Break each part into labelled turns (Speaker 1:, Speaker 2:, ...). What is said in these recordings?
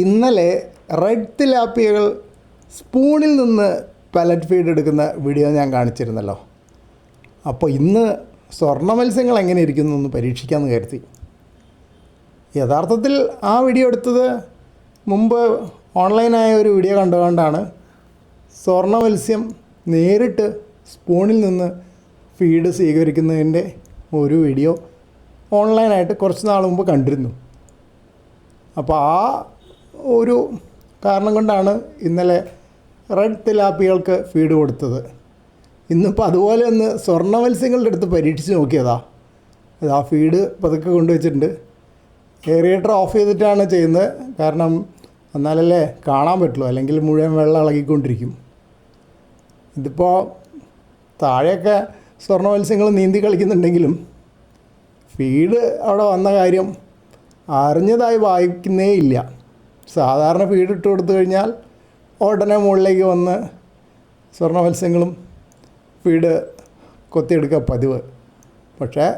Speaker 1: ഇന്നലെ റെഡ് തിലാപ്പിയകൾ സ്പൂണിൽ നിന്ന് പലറ്റ് ഫീഡ് എടുക്കുന്ന വീഡിയോ ഞാൻ കാണിച്ചിരുന്നല്ലോ. അപ്പോൾ ഇന്ന് സ്വർണ മത്സ്യങ്ങൾ എങ്ങനെ ഇരിക്കുന്നു എന്ന് പരീക്ഷിക്കാമെന്ന് കരുതി. യഥാർത്ഥത്തിൽ ആ വീഡിയോ എടുത്തത് മുമ്പ് ഓൺലൈനായ ഒരു വീഡിയോ കണ്ടുകൊണ്ടാണ്. സ്വർണ മത്സ്യം നേരിട്ട് സ്പൂണിൽ നിന്ന് ഫീഡ് സ്വീകരിക്കുന്നതിന്റെ ഒരു വീഡിയോ ഓൺലൈനായിട്ട് കുറച്ച് നാൾ മുമ്പ് കണ്ടിരുന്നു. അപ്പോൾ ആ ഒരു കാരണം കൊണ്ടാണ് ഇന്നലെ റെഡ് തിലാപ്പികൾക്ക് ഫീഡ് കൊടുത്തത്. ഇന്നിപ്പോൾ അതുപോലെ ഒന്ന് സ്വർണ മത്സ്യങ്ങളുടെ അടുത്ത് പരീക്ഷിച്ച് നോക്കിയതാ. ആ ഫീഡ് പതുക്കെ കൊണ്ടുവച്ചിട്ടുണ്ട്. ഏറിയേറ്റർ ഓഫ് ചെയ്തിട്ടാണ് ചെയ്യുന്നത്. കാരണം എന്നാലല്ലേ കാണാൻ പറ്റുള്ളൂ. അല്ലെങ്കിൽ മുഴുവൻ വെള്ളം ഇളകിക്കൊണ്ടിരിക്കും. ഇതിപ്പോൾ താഴെയൊക്കെ സ്വർണ മത്സ്യങ്ങൾ നീന്തി കളിക്കുന്നുണ്ടെങ്കിലും ഫീഡ് അവിടെ വന്ന കാര്യം അറിഞ്ഞതായി വായിക്കുന്നേ ഇല്ല. സാധാരണ ഫീഡ് ഇട്ട് കൊടുത്തു കഴിഞ്ഞാൽ ഉടനെ മുകളിലേക്ക് വന്ന് സ്വർണ മത്സ്യങ്ങളും ഫീഡ് കൊത്തിയെടുക്കുക പതിവ്. പക്ഷേ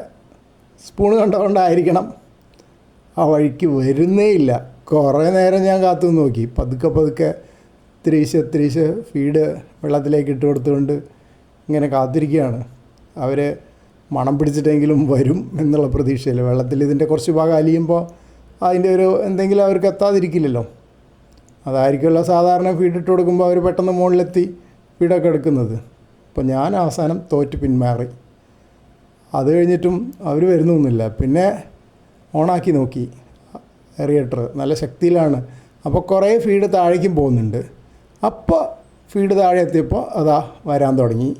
Speaker 1: സ്പൂൺ കണ്ടുകൊണ്ടായിരിക്കണം ആ വഴിക്ക് വരുന്നേ ഇല്ല കുറേ നേരം ഞാൻ കാത്തു നോക്കി. പതുക്കെ പതുക്കെ ഇത്തിരീശ് ഇത്തിരീശ് ഫീഡ് വെള്ളത്തിലേക്ക് ഇട്ട് കൊടുത്തുകൊണ്ട് ഇങ്ങനെ കാത്തിരിക്കുകയാണ്. അവർ മണം പിടിച്ചിട്ടെങ്കിലും വരും എന്നുള്ള പ്രതീക്ഷയിൽ വെള്ളത്തിൽ ഇതിന്റെ കുറച്ച് ഭാഗം അലിയുമ്പോൾ അതിന്റെ ഒരു എന്തെങ്കിലും അവർക്ക് എത്താതിരിക്കില്ലല്ലോ. അതായിരിക്കുമല്ലോ സാധാരണ ഫീഡിട്ട് കൊടുക്കുമ്പോൾ അവർ പെട്ടെന്ന് മുകളിലെത്തി ഫീഡൊക്കെ എടുക്കുന്നത്. അപ്പോൾ ഞാൻ അവസാനം തോറ്റ് പിന്മാറി. അത് കഴിഞ്ഞിട്ടും അവർ വരുന്നൊന്നുമില്ല. പിന്നെ ഓണാക്കി നോക്കി. എറിയേറ്റർ നല്ല ശക്തിയിലാണ്. അപ്പോൾ കുറേ ഫീഡ് താഴേക്കും പോകുന്നുണ്ട്. അപ്പോൾ ഫീഡ് താഴെ എത്തിയപ്പോൾ അതാ വരാൻ തുടങ്ങി.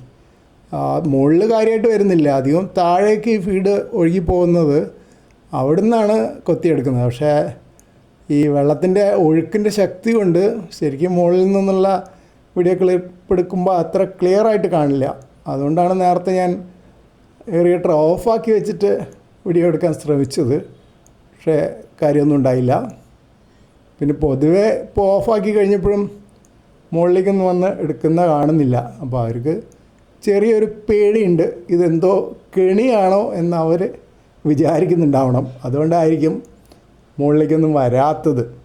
Speaker 1: മുകളിൽ കാര്യമായിട്ട് വരുന്നില്ല. അധികം താഴേക്ക് ഈ ഫീഡ് ഒഴുകി പോകുന്നത് അവിടുന്നാണ് കൊത്തിയെടുക്കുന്നത്. പക്ഷേ ഈ വെള്ളത്തിന്റെ ഒഴുക്കിന്റെ ശക്തി കൊണ്ട് ശരിക്കും മുകളിൽ നിന്നുള്ള വീഡിയോ ക്ലിപ്പ് എടുക്കുമ്പോൾ അത്ര ക്ലിയർ ആയിട്ട് കാണില്ല. അതുകൊണ്ടാണ് നേരത്തെ ഞാൻ ഏറിയേറ്റർ ഓഫാക്കി വെച്ചിട്ട് വീഡിയോ എടുക്കാൻ ശ്രമിച്ചത്. പക്ഷേ കാര്യമൊന്നും ഉണ്ടായില്ല. പിന്നെ പൊതുവെ ഇപ്പോൾ ഓഫാക്കി കഴിഞ്ഞപ്പോഴും മുകളിലേക്കൊന്നും വന്ന് എടുക്കുന്ന കാണുന്നില്ല. അപ്പോൾ അവർക്ക് ചെറിയൊരു പേടിയുണ്ട്. ഇതെന്തോ കെണിയാണോ എന്ന് അവർ വിചാരിക്കുന്നുണ്ടാവണം. അതുകൊണ്ടായിരിക്കും മുകളിലേക്കൊന്നും വരാത്തത്.